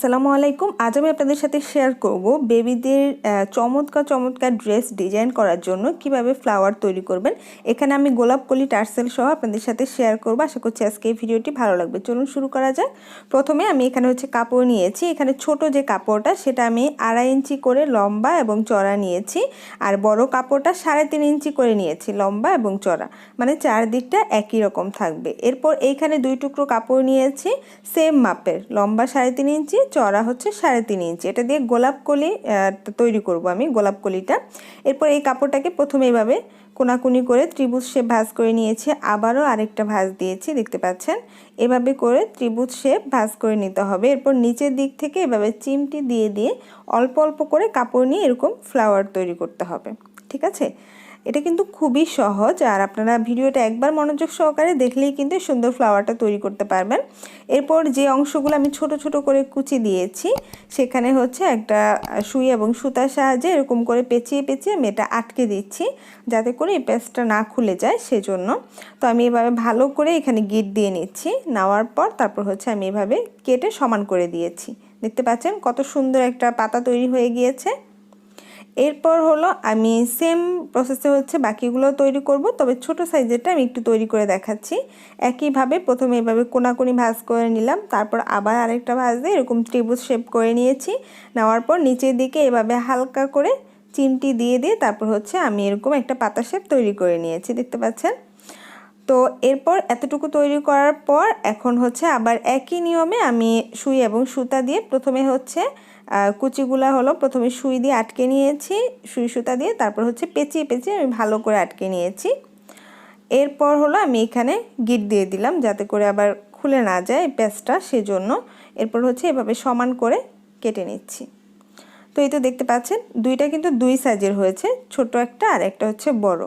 আসসালামু আলাইকুম। আজ আমি আপনাদের সাথে শেয়ার করব বেবিদের চমৎকার চমৎকার ড্রেস ডিজাইন করার জন্য কীভাবে ফ্লাওয়ার তৈরি করবেন। এখানে আমি গোলাপ কলি, টার্সেল সহ আপনাদের সাথে শেয়ার করব। আশা করছি আজকে এই ভিডিওটি ভালো লাগবে। চলুন শুরু করা যাক। প্রথমে আমি এখানে হচ্ছে কাপড় নিয়েছি। এখানে ছোট যে কাপড়টা, সেটা আমি আড়াই ইঞ্চি করে লম্বা এবং চড়া নিয়েছি। আর বড় কাপড়টা সাড়ে তিন ইঞ্চি করে নিয়েছি, লম্বা এবং চড়া। মানে চারদিকটা একই রকম থাকবে। এরপর এইখানে দুই টুকরো কাপড় নিয়েছি সেম মাপের। লম্বা সাড়ে তিন ইঞ্চি চড়া হচ্ছে সাড়ে তিন ইঞ্চি। এটা দিয়ে গোলাপ কলি তৈরি করব আমি গোলাপ কলিটা। এরপর এই কাপড়টাকে প্রথমে এইভাবে কোনাকুনি করে ত্রিভুজ শেপ ভাঁজ করে নিয়েছি। আবারও আরেকটা ভাঁজ দিয়েছি, দেখতে পাচ্ছেন? এভাবে করে ত্রিভুজ শেপ ভাঁজ করে নিতে হবে। এরপর নিচের দিক থেকে এভাবে চিমটি দিয়ে দিয়ে অল্প অল্প করে কাপড় নিয়ে এরকম ফ্লাওয়ার তৈরি করতে হবে। ঠিক আছে? এটা কিন্তু খুবই সহজ আর আপনারা ভিডিওটা একবার মনোযোগ সহকারে দেখলেই কিন্তু সুন্দর ফ্লাওয়ারটা তৈরি করতে পারবেন। এরপর যে অংশগুলো আমি ছোট ছোট করে কুচি দিয়েছি, সেখানে হচ্ছে একটা সুই এবং সুতার সাহায্যে এরকম করে পেঁচিয়ে পেঁচিয়ে আমি এটা আটকে দিচ্ছি যাতে করে এই পেঁচটা না খুলে যায় সেজন্য। তো আমি এভাবে ভালো করে এখানে গিট দিয়ে নিচ্ছি, নেওয়ার পর তারপর হচ্ছে আমি এভাবে কেটে সমান করে দিয়েছি। দেখতে পাচ্ছেন কত সুন্দর একটা পাতা তৈরি হয়ে গিয়েছে। এরপর হলো আমি সেম প্রসেসে হচ্ছে বাকিগুলো তৈরি করব, তবে ছোট সাইজেরটা আমি একটু তৈরি করে দেখাচ্ছি। একইভাবে প্রথমে এভাবে কোনাকুনি ভাজ করে নিলাম, তারপর আবার আরেকটা ভাঁজ দিয়ে এরকম ত্রিভুজ শেপ করে নিয়েছি। নেওয়ার পর নিচের দিকে এভাবে হালকা করে চিমটি দিয়ে দিয়ে তারপর হচ্ছে আমি এরকম একটা পাতা শেপ তৈরি করে নিয়েছি, দেখতে পাচ্ছেন? তো এরপর এতটুকু তৈরি করার পর এখন হচ্ছে আবার একই নিয়মে আমি সুই এবং সুতা দিয়ে প্রথমে হচ্ছে কুচিগুলা হলো প্রথমে সুই দিয়ে আটকে নিয়েছি, সুই সুতা দিয়ে, তারপর হচ্ছে পেঁচিয়ে পেঁচিয়ে আমি ভালো করে আটকে নিয়েছি। এরপর হলো আমি এখানে গিট দিয়ে দিলাম যাতে করে আবার খুলে না যায় পেঁচটা সেজন্য। এরপর হচ্ছে এভাবে সমান করে কেটে নিচ্ছি। তো এই তো দেখতে পাচ্ছেন, দুইটা কিন্তু দুই সাইজের হয়েছে, ছোট একটা আর একটা হচ্ছে বড়।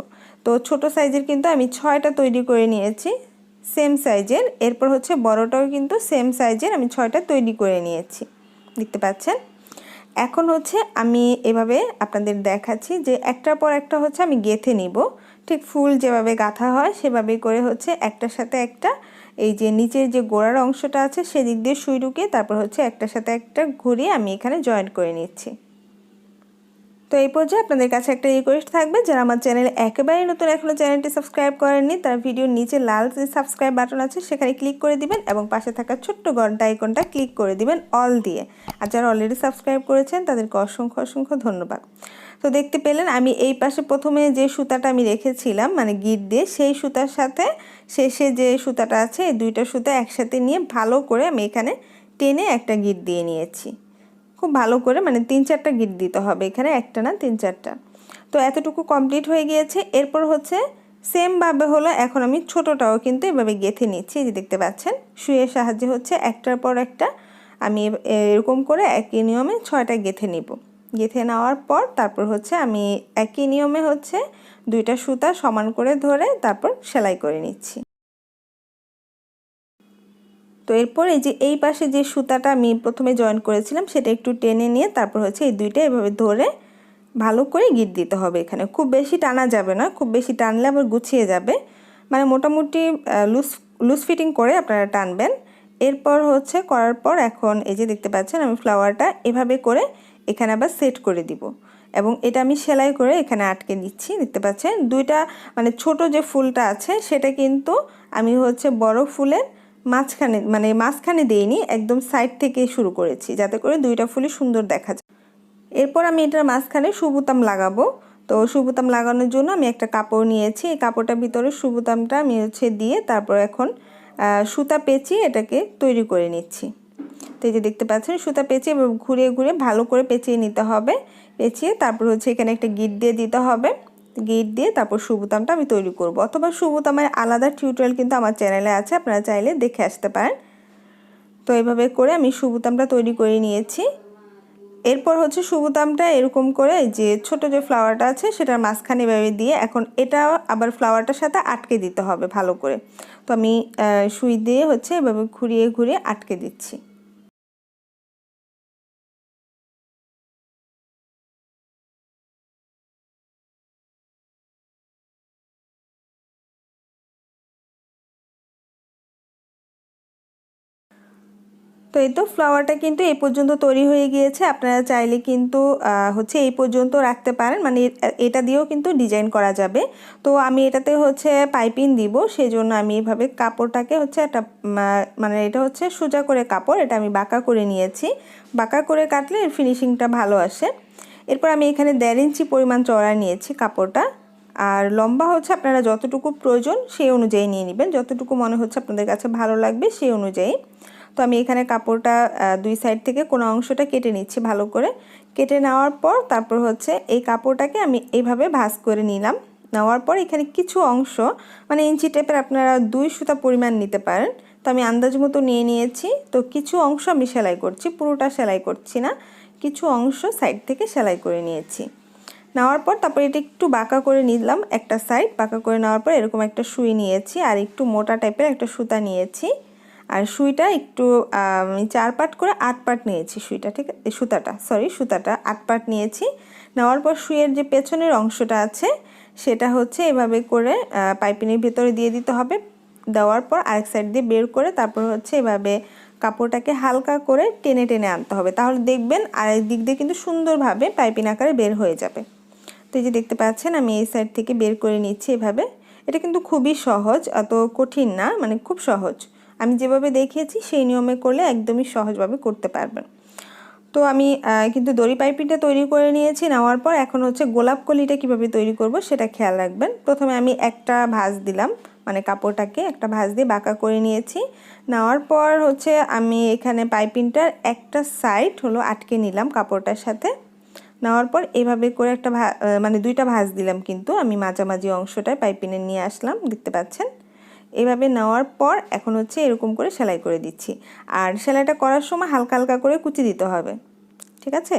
তো ছোট সাইজের কিন্তু আমি ছয়টা তৈরি করে নিয়েছি, সেম সাইজের। এরপর হচ্ছে বড়টাও কিন্তু সেম সাইজের, আমি ছয়টা তৈরি করে নিয়েছি। দেখতে পাচ্ছেন? এখন হচ্ছে আমি এভাবে আপনাদের দেখাচ্ছি যে একটার পর একটা হচ্ছে আমি গেথে নিব। ঠিক ফুল যেভাবে গাঁথা হয়, সেভাবে করে হচ্ছে একটার সাথে একটা এই যে নিচের যে গোড়ার অংশটা আছে সেদিক দিয়ে সুই ঢুকিয়ে তারপর হচ্ছে একটার সাথে একটা ঘুরিয়ে আমি এখানে জয়েন্ট করে নিচ্ছি। তো এই পর্যায়ে আপনাদের কাছে একটা রিকোয়েস্ট থাকবে, যারা আমার চ্যানেলে একেবারেই নতুন এখনও চ্যানেলটি সাবস্ক্রাইব করেননি, তার ভিডিওর নিচে লাল যে সাবস্ক্রাইব বাটন আছে, সেখানে ক্লিক করে দিবেন এবং পাশে থাকা ছোট্ট ঘণ্টা আইকনটা ক্লিক করে দিবেন অল দিয়ে। আর যারা অলরেডি সাবস্ক্রাইব করেছেন, তাদেরকে অসংখ্য অসংখ্য ধন্যবাদ। তো দেখতে পেলেন, আমি এই পাশে প্রথমে যে সুতাটা আমি রেখেছিলাম মানে গিট দিয়ে, সেই সুতার সাথে শেষে যে সুতাটা আছে, এই দুইটা সুতা একসাথে নিয়ে ভালো করে আমি এখানে টেনে একটা গিট দিয়ে নিয়েছি। খুব ভালো করে মানে তিন চারটা গিট দিতে হবে এখানে, একটা না তিন চারটা। তো এতটুকু কমপ্লিট হয়ে গিয়েছে। এরপর হচ্ছে সেমভাবে হলো, এখন আমি ছোটোটাও কিন্তু এভাবে গেঁথে নিচ্ছি যে দেখতে পাচ্ছেন। শুয়ের সাহায্যে হচ্ছে একটার পর একটা আমি এরকম করে একই নিয়মে ছয়টা গেঁথে নিব। গেঁথে নেওয়ার পর তারপর হচ্ছে আমি একই নিয়মে হচ্ছে দুইটা সুতা সমান করে ধরে তারপর সেলাই করে নিচ্ছি। তো এরপর এই যে এই পাশে যে সুতাটা আমি প্রথমে জয়েন করেছিলাম, সেটা একটু টেনে নিয়ে তারপর হচ্ছে এই দুইটা এভাবে ধরে ভালো করে গিট দিতে হবে এখানে। খুব বেশি টানা যাবে না, খুব বেশি টানলে আবার গুছিয়ে যাবে। মানে মোটামুটি লুজ লুজ ফিটিং করে আপনারা টানবেন। এরপর হচ্ছে করার পর এখন এই যে দেখতে পাচ্ছেন আমি ফ্লাওয়ারটা এভাবে করে এখানে আবার সেট করে দিব। এবং এটা আমি সেলাই করে এখানে আটকে দিচ্ছি দেখতে পাচ্ছেন? দুইটা মানে ছোট যে ফুলটা আছে, সেটা কিন্তু আমি হচ্ছে বড় ফুলের মাঝখানে মানে মাঝখানে দিইনি, একদম সাইড থেকে শুরু করেছি, যাতে করে দুইটা ফুলই সুন্দর দেখা যায়। এরপর আমি এটার মাঝখানে সুবুতাম লাগাবো। তো সুবুতাম লাগানোর জন্য আমি একটা কাপড় নিয়েছি। এই কাপড়টার ভিতরে সুবুতামটা আমি হচ্ছে দিয়ে তারপর এখন সুতা পেঁচিয়ে এটাকে তৈরি করে নিচ্ছি। তো এই যে দেখতে পাচ্ছেন, সুতা পেঁচিয়ে ঘুরিয়ে ঘুরিয়ে ভালো করে পেঁচিয়ে নিতে হবে। পেঁচিয়ে তারপর হচ্ছে এখানে একটা গিট দিয়ে দিতে হবে। গেট দিয়ে তারপর সুবোতামটা আমি তৈরি করব। অথবা সুবোতামের আলাদা টিউটোরিয়াল কিন্তু আমার চ্যানেলে আছে, আপনারা চাইলে দেখে আসতে পারেন। তো এভাবে করে আমি সুবোতামটা তৈরি করে নিয়েছি। এরপর হচ্ছে সুবোতামটা এরকম করে যে ছোট যে ফ্লাওয়ারটা আছে, সেটার মাঝখানে এভাবে দিয়ে এখন এটা আবার ফ্লাওয়ারটার সাথে আটকে দিতে হবে ভালো করে। তো আমি সুই দিয়ে হচ্ছে এভাবে ঘুরিয়ে ঘুরিয়ে আটকে দিচ্ছি। তো এই তো ফ্লাওয়ারটা কিন্তু এই পর্যন্ত তৈরি হয়ে গিয়েছে। আপনারা চাইলে কিন্তু হচ্ছে এই পর্যন্ত রাখতে পারেন। মানে এটা দিয়েও কিন্তু ডিজাইন করা যাবে। তো আমি এটাতে হচ্ছে পাইপিং দিব। সেই জন্য আমি এভাবে কাপড়টাকে হচ্ছে একটা মানে এটা হচ্ছে সোজা করে কাপড়, এটা আমি বাঁকা করে নিয়েছি। বাঁকা করে কাটলে এর ফিনিশিংটা ভালো আসে। এরপর আমি এখানে দেড় ইঞ্চি পরিমাণ চড়া নিয়েছি কাপড়টা। আর লম্বা হচ্ছে আপনারা যতটুকু প্রয়োজন সেই অনুযায়ী নিয়ে নেবেন। যতটুকু মনে হচ্ছে আপনাদের কাছে ভালো লাগবে সেই অনুযায়ী। তো আমি এখানে কাপড়টা দুই সাইড থেকে কোনো অংশটা কেটে নিচ্ছি ভালো করে। কেটে নেওয়ার পর তারপর হচ্ছে এই কাপড়টাকে আমি এইভাবে ভাঁজ করে নিলাম। নেওয়ার পর এখানে কিছু অংশ মানে ইঞ্চি টেপের আপনারা দুই সুতা পরিমাণ নিতে পারেন। তো আমি আন্দাজ মতো নিয়ে নিয়েছি। তো কিছু অংশ আমি সেলাই করছি, পুরোটা সেলাই করছি না। কিছু অংশ সাইড থেকে সেলাই করে নিয়েছি। নেওয়ার পর তারপর এটা একটু বাঁকা করে নিলাম একটা সাইড বাঁকা করে নেওয়ার পর এরকম একটা সুই নিয়েছি আর একটু মোটা টাইপের একটা সুতা নিয়েছি। আর সুইটা একটু আমি চার পাট করে আট পাট নিয়েছি সুইটা, ঠিক আছে? সুতাটা সরি সুতাটা আট পাট নিয়েছি। নেওয়ার পর সুইয়ের যে পেছনের অংশটা আছে, সেটা হচ্ছে এভাবে করে পাইপিনের ভেতরে দিয়ে দিতে হবে। দেওয়ার পর আরেক সাইড দিয়ে বের করে তারপর হচ্ছে এভাবে কাপড়টাকে হালকা করে টেনে টেনে আনতে হবে। তাহলে দেখবেন আরেক দিক দিয়ে কিন্তু সুন্দরভাবে পাইপিন আকারে বের হয়ে যাবে। তো এই যে দেখতে পাচ্ছেন, আমি এই সাইড থেকে বের করে নিচ্ছি এভাবে। এটা কিন্তু খুবই সহজ, অত কঠিন না মানে খুব সহজ। আমি যেভাবে দেখিয়েছি, সেই নিয়মে করলে একদমই সহজভাবে করতে পারবেন। তো আমি কিন্তু দড়ি পাইপিংটা তৈরি করে নিয়েছি, নেওয়ার পর এখন হচ্ছে গোলাপ কলিটা কীভাবে তৈরি করব সেটা খেয়াল রাখবেন। প্রথমে আমি একটা ভাঁজ দিলাম মানে কাপড়টাকে একটা ভাঁজ দিয়ে বাঁকা করে নিয়েছি। নেওয়ার পর হচ্ছে আমি এখানে পাইপিংটার একটা সাইড হলো আটকে নিলাম কাপড়টার সাথে। নেওয়ার পর এভাবে করে একটা মানে দুইটা ভাঁজ দিলাম কিন্তু, আমি মাঝামাঝি অংশটায় পাইপিনে নিয়ে আসলাম, দেখতে পাচ্ছেন? এভাবে নেওয়ার পর এখন হচ্ছে এরকম করে সেলাই করে দিচ্ছি। আর সেলাইটা করার সময় হালকা হালকা করে কুচি দিতে হবে। ঠিক আছে?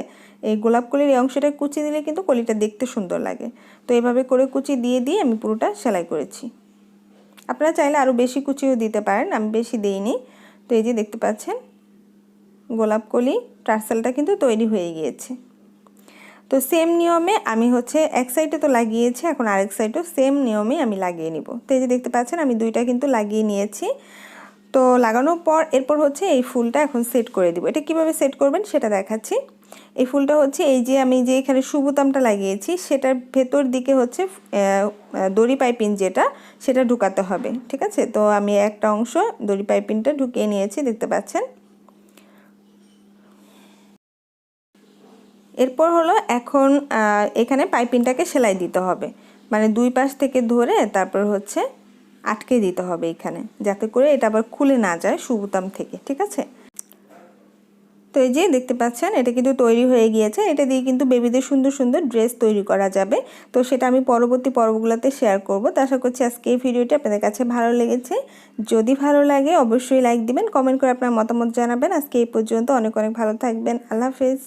এই গোলাপ কলির এই অংশটা কুচি দিলে কিন্তু কলিটা দেখতে সুন্দর লাগে। তো এভাবে করে কুচি দিয়ে দিয়ে আমি পুরোটা সেলাই করেছি। আপনারা চাইলে আরও বেশি কুচিও দিতে পারেন, আমি বেশি দিইনি। তো এই যে দেখতে পাচ্ছেন, গোলাপ কলি, টার্সেলটা কিন্তু তৈরি হয়ে গিয়েছে। তো সেম নিয়মে আমি হচ্ছে এক সাইডে তো লাগিয়েছি, এখন আরেক সাইডও সেম নিয়মে আমি লাগিয়ে নিব। তো এই যে দেখতে পাচ্ছেন, আমি দুইটা কিন্তু লাগিয়ে নিয়েছি। তো লাগানোর পর, এরপর হচ্ছে এই ফুলটা এখন সেট করে দিব। এটা কীভাবে সেট করবেন সেটা দেখাচ্ছি। এই ফুলটা হচ্ছে এই যে আমি যে এখানে সুবোতামটা লাগিয়েছি, সেটার ভেতর দিকে হচ্ছে দড়ি পাইপিন যেটা, সেটা ঢুকাতে হবে। ঠিক আছে? তো আমি একটা অংশ দড়ি পাইপিনটা ঢুকিয়ে নিয়েছি, দেখতে পাচ্ছেন? এরপর হলো এখন এখানে পাইপিংটাকে সেলাই দিতে হবে। মানে দুই পাশ থেকে ধরে তারপর হচ্ছে আটকে দিতে হবে এখানে, যাতে করে এটা আবার খুলে না যায় সুবুতাম থেকে, ঠিক আছে? তো এই যে দেখতে পাচ্ছেন, এটা কিন্তু তৈরি হয়ে গিয়েছে। এটা দিয়ে কিন্তু বেবিদের সুন্দর সুন্দর ড্রেস তৈরি করা যাবে। তো সেটা আমি পরবর্তী পর্বগুলোতে শেয়ার করব। তো আশা করছি আজকে এই ভিডিওটি আপনাদের কাছে ভালো লেগেছে। যদি ভালো লাগে, অবশ্যই লাইক দিবেন কমেন্ট করে আপনার মতামত জানাবেন। আজকে এই পর্যন্ত অনেক অনেক ভালো থাকবেন। আল্লাহ হাফেজ।